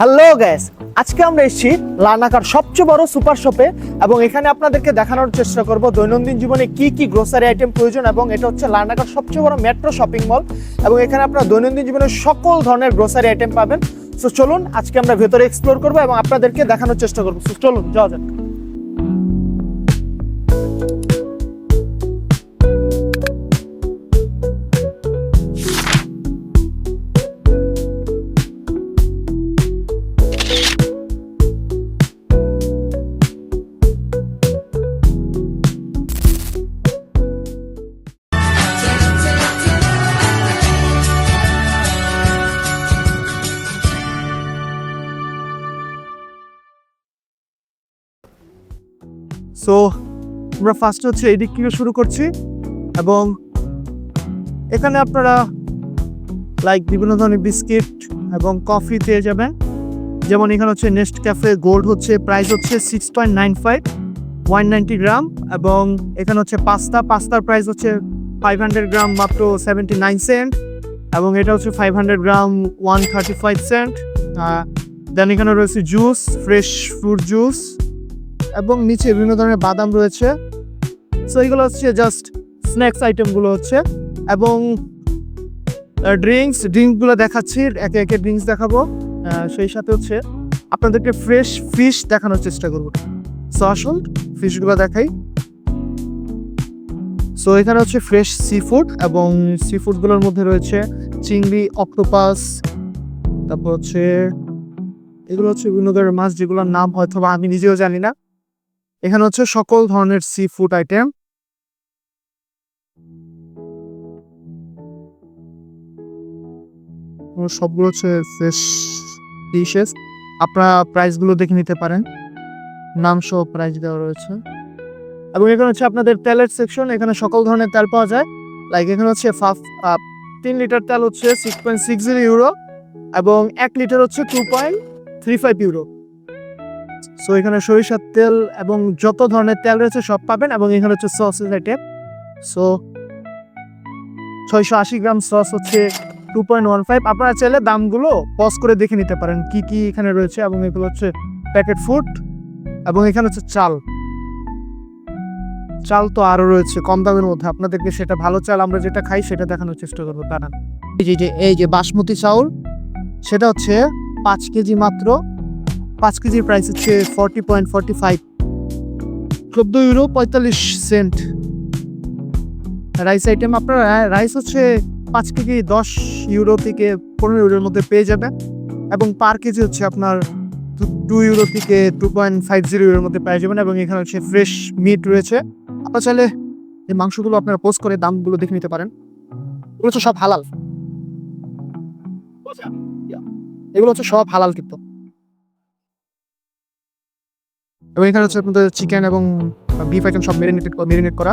Hello gas আজকে আমরা এসেছি লানাকার সবচেয়ে বড় সুপার শপে এবং এখানে আপনাদেরকে দেখানোর চেষ্টা করব দৈনন্দিন জীবনে কি কি গ্রোসারি আইটেম প্রয়োজন এবং এটা হচ্ছে লানাকার সবচেয়ে বড় মেট্রো শপিং মল এবং এখানে আপনারা দৈনন্দিন জীবনে সকল ধরনের গ্রোসারি আইটেম পাবেন। সো চলুন আজকে আমরা ভেতরে এক্সপ্লোর করব এবং আপনাদেরকে দেখানোর চেষ্টা করব। সো চলুন, যাওয়া যাক। সো আমরা ফার্স্ট হচ্ছে এই দিক থেকে শুরু করছি এবং এখানে আপনারা লাইক বিভিন্ন ধরনের বিস্কিট এবং কফি পেয়ে যাবেন। যেমন এখানে হচ্ছে নেস্ট ক্যাফে গোল্ড হচ্ছে প্রাইস হচ্ছে six point nine five one ninety gram এবং এখানে হচ্ছে পাস্তা পাস্তার প্রাইস হচ্ছে ফাইভ হান্ড্রেড গ্রাম মাত্র সেভেন্টি নাইন সেন্ট এবং এটা হচ্ছে five hundred gram one thirty five cent then এখানে রয়েছে জুস ফ্রেশ ফ্রুট জুস এবং নিচে বিভিন্ন ধরনের বাদাম রয়েছে। সো এইগুলো হচ্ছে জাস্ট স্ন্যাক্স আইটেমগুলো হচ্ছে। এবং ড্রিঙ্কস ড্রিঙ্কসগুলো দেখাচ্ছি, একে একে ড্রিঙ্কস দেখাবো। সেই সাথে হচ্ছে আপনাদেরকে ফ্রেশ ফিশ দেখানোর চেষ্টা করব। সো আসুন ফিশগুলো দেখাই। সো এখানে হচ্ছে ফ্রেশ সি ফুড এবং সি ফুডগুলোর মধ্যে রয়েছে চিংড়ি অক্টোপাস তারপর হচ্ছে, এগুলো হচ্ছে বিভিন্ন ধরনের মাছ যেগুলোর নাম হয়তো আমি নিজেও জানি না। এখানে হচ্ছে সকল ধরনের সি ফুড আইটেম সবগুলো হচ্ছে ডিশেস আপনারা প্রাইসগুলো দেখে নিতে পারেন। নাম সহ প্রাইস দেওয়া রয়েছে। এবং এখানে হচ্ছে আপনাদের তেলের সেকশন এখানে সকল ধরনের তেল পাওয়া যায়। লাইক এখানে হচ্ছে ফাফ তিন লিটার তেল হচ্ছে সিক্স পয়েন্ট সিক্স ইউরো এবং এক লিটার হচ্ছে two point three five euro so এখানে সরিষার তেল এবং যত ধরনের তেল রয়েছে সব পাবেন এবং এখানে হচ্ছে সসেস আইটেম সো ছয়শো আশি গ্রাম সস হচ্ছে টু পয়েন্ট ওয়ান ফাইভ আপনারা চাইলে দামগুলো পজ করে দেখে নিতে পারেন কি কি এখানে রয়েছে এবং এগুলো হচ্ছে প্যাকেট ফুড এবং এখানে হচ্ছে চাল। চাল তো আরও রয়েছে কম দামের মধ্যে। আপনাদেরকে সেটা ভালো চাল আমরা যেটা খাই সেটা দেখানোর চেষ্টা করব। তা না এই যে এই যে বাসমতি চাউল, সেটা হচ্ছে পাঁচ কেজি মাত্র পাঁচ কেজির প্রাইস হচ্ছে ফর্টি পয়েন্ট ফর্টি ফাইভ চোদ্দ ইউরো পঁয়তাল্লিশ সেন্ট রাইস আইটেম আপনারা রাইস হচ্ছে পাঁচ কেজি দশ ইউরো থেকে পনেরো ইউরোর মধ্যে পেয়ে যাবেন। এবং পার কেজি হচ্ছে আপনার টু ইউরো থেকে টু পয়েন্ট ফাইভ জিরো ইউরোর মধ্যে পেয়ে যাবেন এবং এখানে হচ্ছে ফ্রেশ মিট রয়েছে। আপনার চাইলে এই মাংসগুলো আপনারা পোস্ট করে দামগুলো দেখে নিতে পারেন। এগুলো হচ্ছে সব হালাল। এগুলো হচ্ছে সব হালাল কিন্তু। এবং এখানে হচ্ছে আপনাদের চিকেন এবং বিফ আইটেম সব মেরিনেটেড মেরিনেট করা।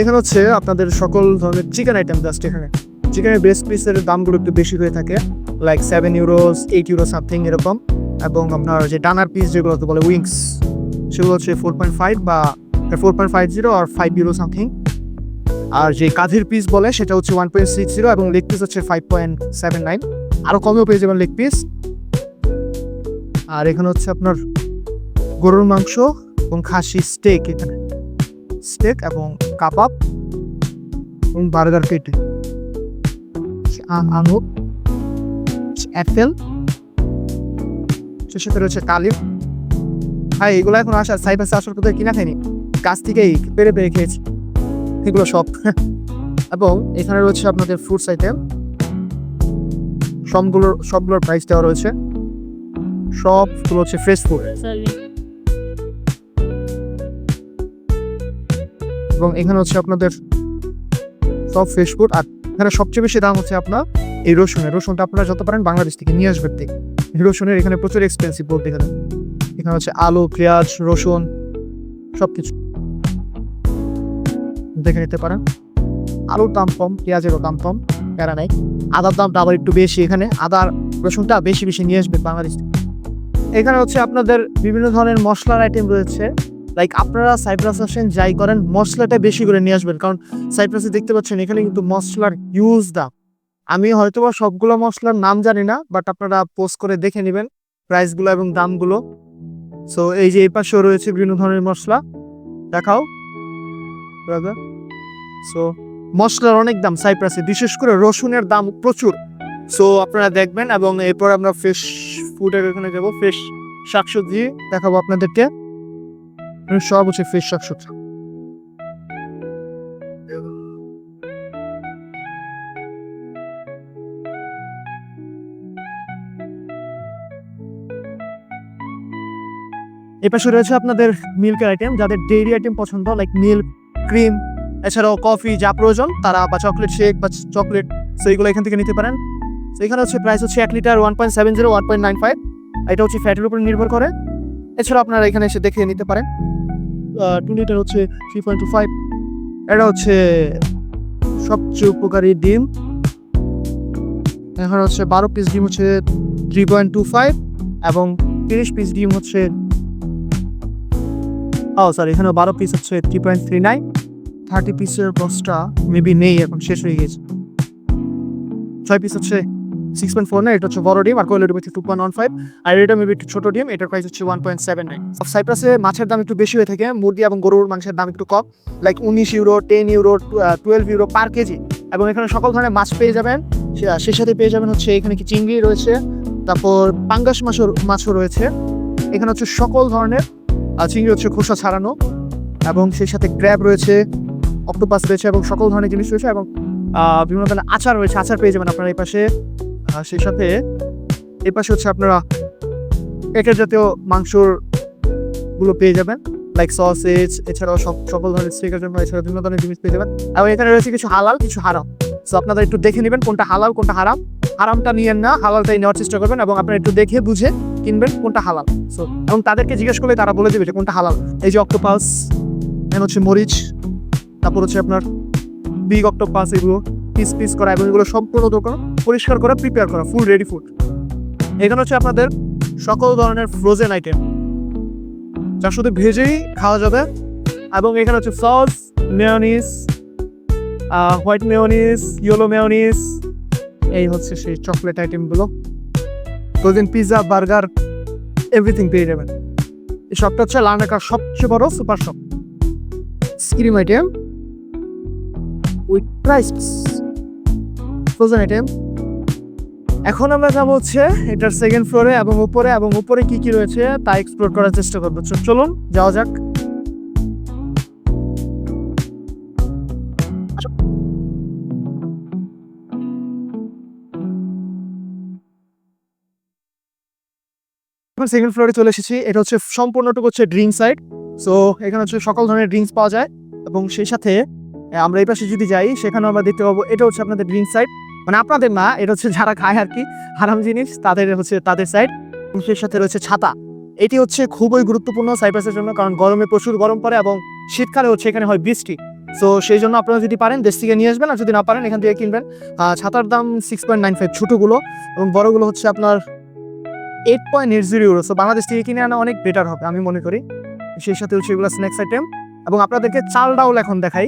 এখানে হচ্ছে আপনাদের সকল ধরনের চিকেন আইটেম জাস্ট এখানে। চিকেনের বেস্ট পিসের দামগুলো একটু বেশি হয়ে থাকে like seven euros eight euro something এরকম। এবং আপনার যে ডানার পিস যেগুলো বলে উইংস সেগুলো হচ্ছে ফোর পয়েন্ট ফাইভ বা ফোর পয়েন্ট ফাইভ জিরো আর ফাইভ ইউরো সামথিং আর যে কাঁধের পিস বলে, সেটা হচ্ছে ওয়ান পয়েন্ট সিক্স জিরো এবং লেগ পিস হচ্ছে ফাইভ পয়েন্ট সেভেন নাইন আরও কমেও পেয়ে যাবেন লেগ পিস আর এখানে হচ্ছে আপনার গরুর মাংস এবং খাসি স্টেক এখানে। স্টেক এবং কাবাব এবং বার্গার পেটে। আঙুর অ্যাপেল সে সাথে রয়েছে কালিম হ্যাঁ এগুলো এখন আসার সাইপাসে আসার কোথায় কিনা খাইনি। গাছ থেকেই পেরে পেরে খেয়েছি। এগুলো সব। এবং এখানে রয়েছে আপনাদের ফ্রুটস আইটেম সবগুলোর সবগুলোর প্রাইস দেওয়া রয়েছে। সবগুলো হচ্ছে ফ্রেশ ফুড এবং এখানে হচ্ছে আপনাদের সব ফ্রেশ ফুড আর এখানে সবচেয়ে বেশি দাম হচ্ছে আপনার এই রসুনের রসুনটা আপনারা যত পারেন বাংলাদেশ থেকে নিয়ে আসবেন থেকে এই রসুনের এখানে প্রচুর এক্সপেন্সিভ বলতে গেলে। এখানে হচ্ছে আলু পেঁয়াজ রসুন সব কিছু দেখে নিতে পারেন। আলুর দাম কম পেঁয়াজেরও দাম কম প্যারা নাই। আদার দামটা আবার একটু বেশি এখানে। আদার রসুনটা বেশি বেশি নিয়ে আসবে বাংলাদেশ থেকে। এখানে হচ্ছে আপনাদের বিভিন্ন ধরনের মশলার আইটেম রয়েছে। লাইক আপনারা সাইপ্রাস আসেন, যাই করেন, মশলাটা বেশি করে নিয়ে আসবেন। কারণ সাইপ্রাসে দেখতে পাচ্ছেন, এখানে কিন্তু মশলার ইউজ দাম। আমি হয়তো বা সবগুলো মশলার নাম জানি না বাট আপনারা পোস্ট করে দেখে নেবেন প্রাইসগুলো এবং দামগুলো সো এই যে এই পাশেও রয়েছে বিভিন্ন ধরনের মশলা। দেখাও ব্রাদার সো মশলার অনেক দাম সাইপ্রাসে বিশেষ করে রসুনের দাম প্রচুর। সো আপনারা দেখবেন এবং এরপর আমরা ফ্রেশ ফুডের ওখানে যাব ফ্রেশ শাকসবজি দেখাবো আপনাদেরকে। সব হচ্ছে ফ্রেশ শাকসবজি। এপাশে রয়েছে আপনাদের মিল্কের আইটেম যাদের ডেইরি আইটেম পছন্দ লাইক মিল্ক ক্রিম এছাড়াও কফি যা প্রয়োজন, তারা বা চকলেট শেক বা চকলেট সো এইগুলো এখান থেকে নিতে পারেন। তো এখানে হচ্ছে প্রাইস হচ্ছে এক litre one point seven zero one point nine five এটা হচ্ছে ফ্যাটের উপর নির্ভর করে। এছাড়া আপনারা এখানে এসে দেখে নিতে পারেন। টু লিটার হচ্ছে থ্রি পয়েন্ট টু ফাইভ এটা হচ্ছে সবচেয়ে উপকারী ডিম। এখানে হচ্ছে বারো পিস ডিম হচ্ছে থ্রি পয়েন্ট টু ফাইভ এবং তিরিশ পিস ডিম হচ্ছে ও স্যার এখানে বারো পিস হচ্ছে three point three nine thirty পিসের বক্সটা মেবি নেই, এখন শেষ হয়ে গেছে ছয় পিস হচ্ছে সিক্স পয়েন্ট ফোর এটা হচ্ছে বড় ডিম, আর কোয়েলের হচ্ছে টু পয়েন্ট ওয়ান ফাইভ আর এটা মেবি একটু ছোট ডিম, এটার প্রাইস হচ্ছে ওয়ান পয়েন্ট সেভেন নাইন সাইপ্রাসে মাছের দাম একটু বেশি হয়ে থাকে, মুরগি এবং গরুর মাংসের দাম একটু কম লাইক উনিশ euro ten euro twelve euro per kg. এবং এখানে সকল ধরনের মাছ পেয়ে যাবেন সেই সাথে পেয়ে যাবেন হচ্ছে এখানে কি চিংড়ি রয়েছে, তারপর পাঙ্গাস মাছও মাছও রয়েছে। এখানে হচ্ছে সকল ধরনের চিংড়ি হচ্ছে খোসা ছাড়ানো, এবং সেই সাথে ক্র্যাব রয়েছে অক্টোপাস রয়েছে, এবং সকল ধরনের জিনিস রয়েছে, এবং বিভিন্ন ধরনের আচার রয়েছে, আচার পেয়ে যাবেন আপনার এই পাশে। সেই সাথে এই পাশে হচ্ছে আপনারা পেটের জাতীয় মাংসরগুলো পেয়ে যাবেন লাইক সসেজ এছাড়াও সব, সকল ধরনের স্টেকের জন্য এছাড়া বিভিন্ন ধরনের জিনিস পেয়ে যাবেন। এবং এখানে রয়েছে কিছু হালাল, কিছু হারাম। সো আপনারা একটু দেখে নেবেন কোনটা হালাল, কোনটা হারাম। হারামটা নিয়েন না, হালালটাই নেওয়ার চেষ্টা করবেন এবং আপনারা একটু দেখে বুঝে কিনবেন কোনটা হালাল। সো এবং তাদেরকে জিজ্ঞেস করলে তারা বলে দেবে যে কোনটা হালাল। এই যে অক্টোপাস হচ্ছে মরিচ, তারপর হচ্ছে আপনার বিগ অক্টোপাস এগুলো। পিস পিস করা এবং এগুলো সম্পূর্ণ দোকান পরিষ্কার করা প্রিপেয়ার করা ফুল রেডি ফুড এখানে হচ্ছে আপনাদের সকল ধরনের ফ্রোজেন আইটেম যা শুধু ভেজেই খাওয়া যাবে। এবং এখানে হচ্ছে sauce mayonnaise white mayonnaise yellow mayonnaise এই হচ্ছে সেই চকলেট আইটেমগুলো ফ্রোজেন পিৎজা বার্গার এভরিথিং পেয়ে যাবেন। এই শপটা হচ্ছে লার্নাকার সবচেয়ে বড় super shop ice cream item with price frozen item এখন আমরা যাব হচ্ছে এটার সেকেন্ড ফ্লোরে এবং উপরে এবং উপরে কি কি রয়েছে তা এক্সপ্লোর করার চেষ্টা করব। চলুন, যাওয়া যাক। এখন সেকেন্ড ফ্লোরে চলে এসেছি। এটা হচ্ছে সম্পূর্ণটুকু হচ্ছে ড্রিঙ্ক সাইড সো এখানে হচ্ছে সকল ধরনের ড্রিঙ্কস পাওয়া যায়। এবং সেই সাথে আমরা এই পাশে যদি যাই সেখানে আমরা দেখতে পাবো, এটা হচ্ছে আপনাদের ড্রিঙ্ক সাইড মানে আপনাদের না, এটা হচ্ছে যারা খায় আর কি, হারাম জিনিস, তাদের হচ্ছে তাদের সাইড সেই সাথে রয়েছে ছাতা। এটি হচ্ছে খুবই গুরুত্বপূর্ণ সাইপ্রাসের জন্য, কারণ গরমে প্রচুর গরম পড়ে এবং শীতকালে হচ্ছে এখানে হয় বৃষ্টি। সো সেই জন্য আপনারা যদি পারেন, দেশ থেকে নিয়ে আসবেন, আর যদি না পারেন, এখান থেকে কিনবেন। ছাতার দাম সিক্স পয়েন্ট নাইন ফাইভ ছোটোগুলো। এবং বড়গুলো হচ্ছে আপনার eight point eight zero euro so Bangladesh থেকে কিনে আনা অনেক বেটার হবে, আমি মনে করি। সেই সাথে হচ্ছে এগুলো স্ন্যাক্স আইটেম এবং আপনাদেরকে চাল ডাউল এখন দেখাই।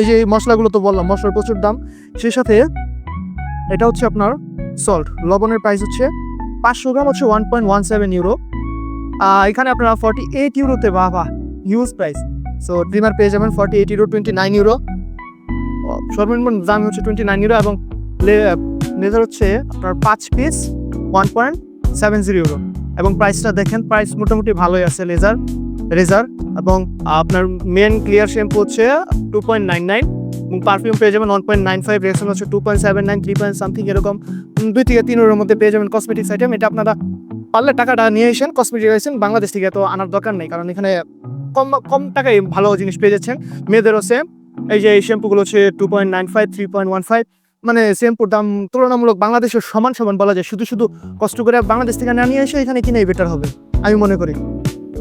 এই যে মশলাগুলো তো বললাম, মশলার প্রচুর দাম। সেই সাথে এটা হচ্ছে আপনার সল্ট লবণের প্রাইস হচ্ছে পাঁচশো গ্রাম, হচ্ছে one point one seven euro এখানে আপনারা ফর্টি এইট ইউরোতে বাহ হিউজ প্রাইস সো ড্রিমার পেয়ে যাবেন forty eight euro twenty nine euro সর্বনিম্ন দাম হচ্ছে টোয়েন্টি নাইন ইউরো এবং লেজার হচ্ছে আপনার পাঁচ piece one point seven zero euro এবং প্রাইসটা দেখেন প্রাইস মোটামুটি ভালোই আছে লেজার রেজার এবং আপনার মেন ক্লিয়ার শ্যাম্পু হচ্ছে টু পয়েন্ট নাইন নাইন এবং পারফিউম পেয়ে যাবেন ওয়ান পয়েন্ট নাইন ফাইভ রেকশন হচ্ছে two point seven nine three point something এরকম। দুই থেকে তিন ওর মধ্যে পেয়ে যাবেন কসমেটিক্স আইটেম এটা আপনারা পারলে টাকাটা নিয়ে এসেন কসমেটিক আইটেম বাংলাদেশ থেকে তো আনার দরকার নেই, কারণ এখানে কম কম টাকায় ভালো জিনিস পেয়ে যাচ্ছেন। মেয়েদেরও সেম এই যে এই শ্যাম্পুগুলো হচ্ছে two point nine five three point one five মানে শ্যাম্পুর দাম তুলনামূলক বাংলাদেশের সমান সমান বলা যায়। শুধু শুধু কষ্ট করে বাংলাদেশ থেকে না নিয়ে এসে এখানে কিনেই বেটার হবে, আমি মনে করি।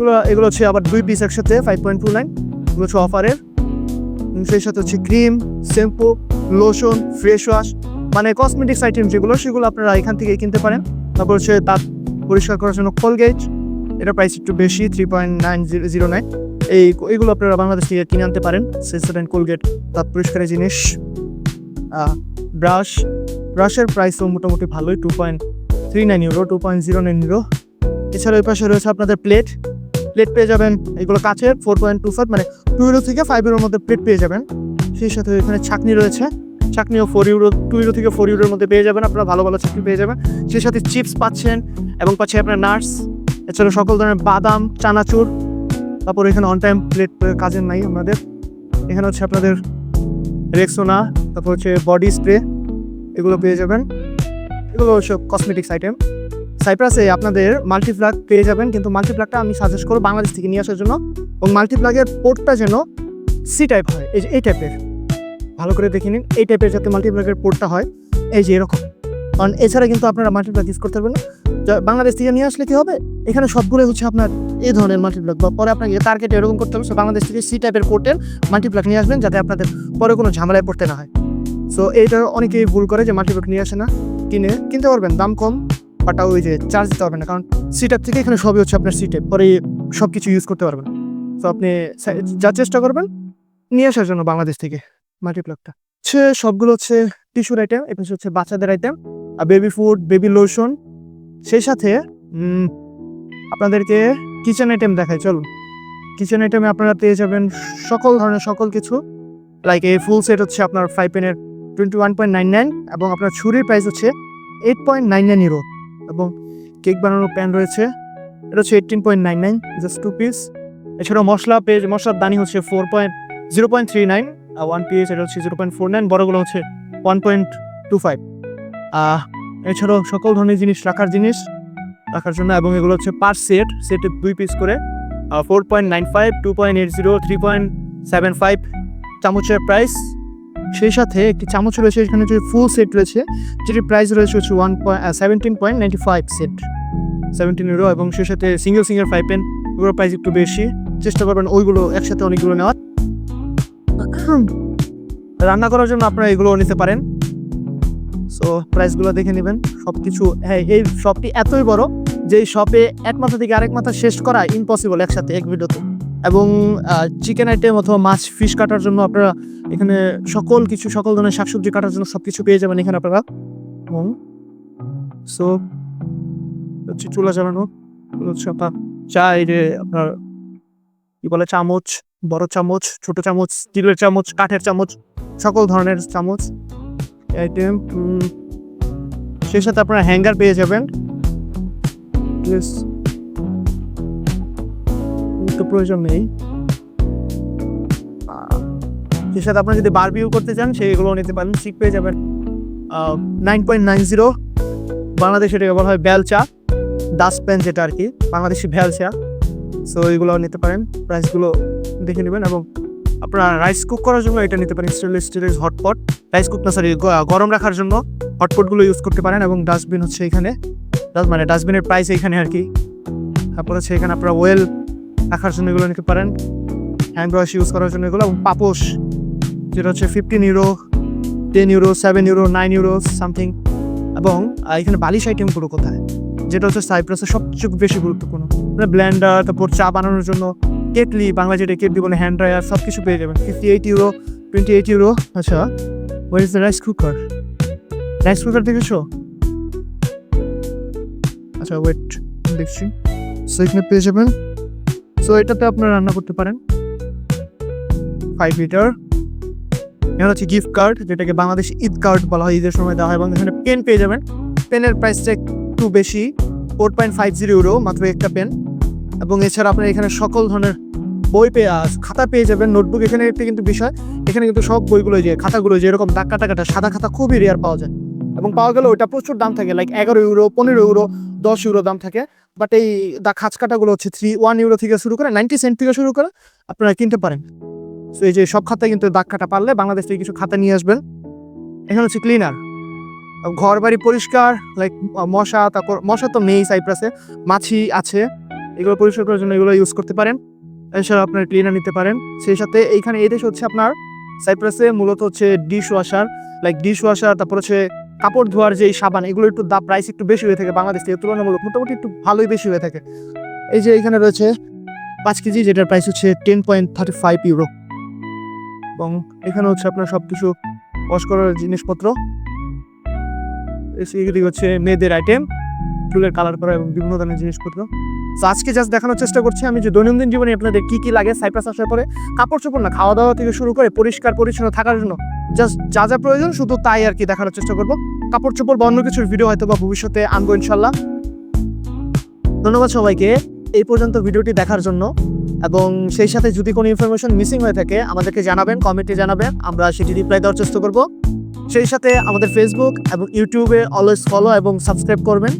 এগুলো এগুলো হচ্ছে আবার দুই পিস একসাথে ফাইভ পয়েন্ট টু নাইন এগুলো হচ্ছে অফারের সেই সাথে হচ্ছে cream shampoo lotion fresh wash মানে কসমেটিক্স আইটেম যেগুলো, সেগুলো আপনারা এখান থেকে কিনতে পারেন। তারপর হচ্ছে দাঁত পরিষ্কার করার জন্য কোলগেট এটা প্রাইস একটু বেশি three point nine zero nine এই এইগুলো আপনারা বাংলাদেশ থেকে কিনে আনতে পারেন। সেন্সার অ্যান্ড কোলগেট দাঁত পরিষ্কারের জিনিস। ব্রাশ ব্রাশের প্রাইসও মোটামুটি ভালোই two point three nine euro two point zero nine euro এছাড়া ওই পাশে রয়েছে আপনাদের প্লেট প্লেট পেয়ে যাবেন। এগুলো কাচের ফোর পয়েন্ট টু ফাইভ মানে টু ইউরো থেকে ফাইভ ইউরোর মধ্যে প্লেট পেয়ে যাবেন। সেই সাথে এখানে ছাকনি রয়েছে। চাকনিও ফোর ইউরো টু ইউরো থেকে ফোর ইউরোর মধ্যে পেয়ে যাবেন। আপনারা ভালো ভালো চাকনি পেয়ে যাবেন। সেই সাথে চিপস পাচ্ছেন এবং পাচ্ছে আপনার নাটস এছাড়া সকল ধরনের বাদাম, চানাচুর। তারপর এখানে অন টাইম প্লেট কাজের নাই আমাদের। এখানে হচ্ছে আপনাদের রেক্সোনা তারপর হচ্ছে বডি স্প্রে এগুলো পেয়ে যাবেন। এগুলো হচ্ছে কসমেটিক্স আইটেম সাইপ্রাসে আপনাদের মাল্টিপ্লাগ পেয়ে যাবেন কিন্তু মাল্টিপ্লাগটা আমি সাজেস্ট করব বাংলাদেশ থেকে নিয়ে আসার জন্য এবং মাল্টিপ্লাগের পোর্টটা যেন সি টাইপ হয় এই যে এই টাইপের ভালো করে দেখে নিন এই টাইপের যাতে মাল্টিপ্লাগের পোর্টটা হয় এই যে এরকম। কারণ এছাড়া কিন্তু আপনারা মাল্টিপ্লাগ ইউজ করতে পারবেন না। বাংলাদেশ থেকে নিয়ে আসলে কি হবে? এখানে সবগুলো হচ্ছে আপনার এই ধরনের মাল্টিপ্লাগ বা পরে আপনাকে টার্গেট এরকম করতে হবে। So, বাংলাদেশ থেকে সি টাইপের পোর্টের মাল্টিপ্লাগ নিয়ে আসবেন যাতে আপনাদের পরে কোনো ঝামেলায় পড়তে না হয়। সো এইটা অনেকেই ভুল করে যে মাল্টিপ্লাগ নিয়ে আসে না কিনে কিনতে পারবেন। দাম কম বাট ওই যে চার্জ দিতে পারবেন না। কারণ সি টাইপ থেকে এখানে সবই হচ্ছে আপনার সি টাইপ পরে সব কিছু ইউজ করতে পারবেন। তো আপনি যা চেষ্টা করবেন, নিয়ে আসার জন্য বাংলাদেশ থেকে মাল্টিপ্লাগটা হচ্ছে সবগুলো হচ্ছে টিস্যুর আইটেম এটা হচ্ছে বাচ্চাদের আইটেম আর বেবি ফুড বেবি লোশন সেই সাথে আপনাদেরকে কিচেন আইটেম দেখাই, চলুন। কিচেন আইটেমে আপনারা পেয়ে যাবেন সকল ধরনের সকল কিছু। লাইক এই ফুল সেট হচ্ছে আপনার ফাইভ পেনের twenty one point nine nine এবং আপনার ছুরির প্রাইস হচ্ছে eight point nine nine euro এবং কেক বানানোর প্যান রয়েছে। এটা হচ্ছে eighteen point nine nine just two piece এছাড়াও মশলা পেজ মশলার দানি হচ্ছে four point zero point three nine আর ওয়ান পিস এটা হচ্ছে জিরো পয়েন্ট ফোর নাইন বড়গুলো হচ্ছে ওয়ান পয়েন্ট টু ফাইভ এছাড়াও সকল ধরনের জিনিস, রাখার জিনিস রাখার জন্য এবং এগুলো হচ্ছে পার সেট, সেটে দুই পিস করে। Four point nine five two point eight zero three point seven five চামচের প্রাইস সেই সাথে একটি চামচ রয়েছে, এখানে যে ফুল সেট রয়েছে, যেটির প্রাইস রয়েছে হচ্ছে one point seventeen point ninety five set seventeen euro এবং সেই সাথে সিঙ্গেল সিঙ্গেল ফাইভ পেন ওগুলোর প্রাইস একটু বেশি। চেষ্টা করবেন ওইগুলো একসাথে অনেকগুলো নেওয়ার। রান্না করার জন্য আপনারা এগুলো নিতে পারেন। সো প্রাইসগুলো দেখে নেবেন। সব কিছু হ্যাঁ এই শপটি এতই বড় যে শপে এক মাথা থেকে আরেক মাথা শেষ করা ইম্পসিবল একসাথে এক ভিডিওতে। এবং চিকেন আইটেম অথবা মাছ ফিশ কাটার জন্য আপনারা এখানে সকল কিছু, সকল ধরনের শাকসবজি কাটার জন্য সব কিছু পেয়ে যাবেন এখানে আপনারা। এবং সো হচ্ছে চুলা এগুলো হচ্ছে আপনার চাইরে আপনার কি বলে চামচ, বড় চামচ, ছোট চামচ, স্টিলের চামচ, কাঠের চামচ, সকল ধরনের চামচ আইটেম সেই সাথে আপনারা হ্যাঙ্গার পেয়ে যাবেন. তো প্রয়োজন নেই। সেই সাথে আপনারা যদি বারবিউ করতে চান সেগুলো নিতে পারেন। শিক পেয়ে যাবেন। নাইন পয়েন্ট নাইন জিরো বাংলাদেশে এটাকে বলা হয় বেলচা ডাস্ট প্যান যেটা আর কি বাংলাদেশি ভ্যালচা। সো এইগুলো নিতে পারেন। প্রাইসগুলো দেখে নেবেন এবং আপনারা রাইস কুক করার জন্য এটা নিতে পারেন। স্টেনলেস স্টিলের হটপট রাইস কুক না সরি গরম রাখার জন্য হটপটগুলো ইউজ করতে পারেন এবং ডাস্টবিন হচ্ছে এখানে। মানে ডাস্টবিনের প্রাইস এখানে আর কি তারপর হচ্ছে এখানে আপনারা ওয়েল রাখার জন্য এগুলো নিতে পারেন। হ্যান্ড ব্রাশ ইউজ করার জন্য এগুলো, এবং পাপোশ, যেটা হচ্ছে fifteen euro ten euro seven euro nine euro something এবং এখানে বালিশ আইটেমগুলো কোথায়? যেটা হচ্ছে সাইপ্রাসের সবচেয়ে বেশি গুরুত্বপূর্ণ। মানে ব্ল্যান্ডার তারপর চা বানানোর জন্য কেটলি বাংলা যেটা কেটলি বলে হ্যান্ড ড্রায়ার সব কিছু পেয়ে যাবেন। Fifty eight euro twenty eight euro আচ্ছা where is the rice cooker rice cooker দেখেছ? আচ্ছা ওয়েট দেখছি। সো এখানে পেয়ে যাবেন। সো এটাতে আপনারা রান্না করতে পারেন। ফাইভ লিটার এখানে হচ্ছে গিফট কার্ড যেটাকে বাংলাদেশ ঈদ কার্ড বলা হয়, ঈদের সময় দেওয়া হয় এবং এখানে পেন পেয়ে যাবেন। পেনের প্রাইসটা একটু বেশি four point five zero euro মাত্র একটা পেন এবং এছাড়া আপনারা এখানে সকল ধরনের বই পেয়ে খাতা পেয়ে যাবেন, নোটবুক, এখানে একটা কিন্তু বিষয়, এখানে কিন্তু সব বইগুলো যে খাতাগুলো যে এরকম দাগ কাটা কাটা, সাদা খাতা খুবই রেয়ার পাওয়া যায়। এবং পাওয়া গেলে ওইটা প্রচুর দাম থাকে লাইক এগারো ইউরো পনেরো ইউরো দশ ইউরো দাম থাকে। বাট এই দা খাঁচ কাটাগুলো হচ্ছে থ্রি ওয়ান ইউরো থেকে শুরু করে নাইনটি সেন্ট থেকে শুরু করে আপনারা কিনতে পারেন। এই যে সব খাতায় কিন্তু দাগ কাটা পারলে বাংলাদেশ থেকে কিছু খাতা নিয়ে আসবেন। এখানে হচ্ছে ক্লিনার ঘর বাড়ি পরিষ্কার লাইক মশা, তারপর, মশা তো নেই সাইপ্রাসে মাছি আছে। এগুলো পরিষ্কার করার জন্য এগুলো ইউজ করতে পারেন। এছাড়া আপনার ক্লিনার নিতে পারেন। সেই সাথে এইখানে এই দেশ হচ্ছে আপনার সাইপ্রাসে মূলত হচ্ছে dishwasher like dishwasher তারপর হচ্ছে কাপড় ধোয়ার যে সাবান, এগুলো একটু দাম প্রাইস একটু বেশি হয়ে থাকে বাংলাদেশ থেকে, তুলনামূলক। মোটামুটি একটু ভালোই বেশি হয়ে থাকে। এই যে এখানে রয়েছে পাঁচ কেজি, যেটার প্রাইস হচ্ছে ten point thirty five euro এবং এখানে হচ্ছে আপনার সব কিছু ওয়াশ করার জিনিসপত্র। এদিকে হচ্ছে মেয়েদের আইটেম চুলের কালার করা এবং বিভিন্ন ধরনের জিনিসপত্র। তো আজকে জাস্ট দেখানোর চেষ্টা করছি আমি যে দৈনন্দিন জীবনে আপনাদের কি কি লাগে সাইপ্রাস আসার পরে। কাপড় চোপড় না খাওয়া দাওয়া থেকে শুরু করে পরিষ্কার, পরিচ্ছন্ন থাকার জন্য জাস্ট যা যা প্রয়োজন শুধু তাই আর কি দেখানোর চেষ্টা করব। কাপড় চোপড় বা অন্য কিছুর ভিডিও হয়তো বা ভবিষ্যতে আনব ইনশাল্লাহ ধন্যবাদ সবাইকে। এই পর্যন্ত ভিডিওটি দেখার জন্য। এবং সেই সাথে যদি কোনো ইনফরমেশন মিসিং হয়ে থাকে, আমাদেরকে জানাবেন কমেন্টে জানাবেন, আমরা সেটি রিপ্লাই দেওয়ার চেষ্টা করব। সেই সাথে আমাদের ফেসবুক এবং ইউটিউবে অলওয়েজ ফলো এবং সাবস্ক্রাইব করবেন।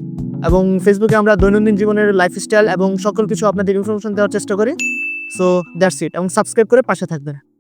এবং ফেসবুকে আমরা দৈনন্দিন জীবনের লাইফস্টাইল এবং সকল কিছু আপনাদের ইনফরমেশন দেওয়ার চেষ্টা করি। সো দ্যাটস ইট এবং সাবস্ক্রাইব করে পাশে থাকবেন।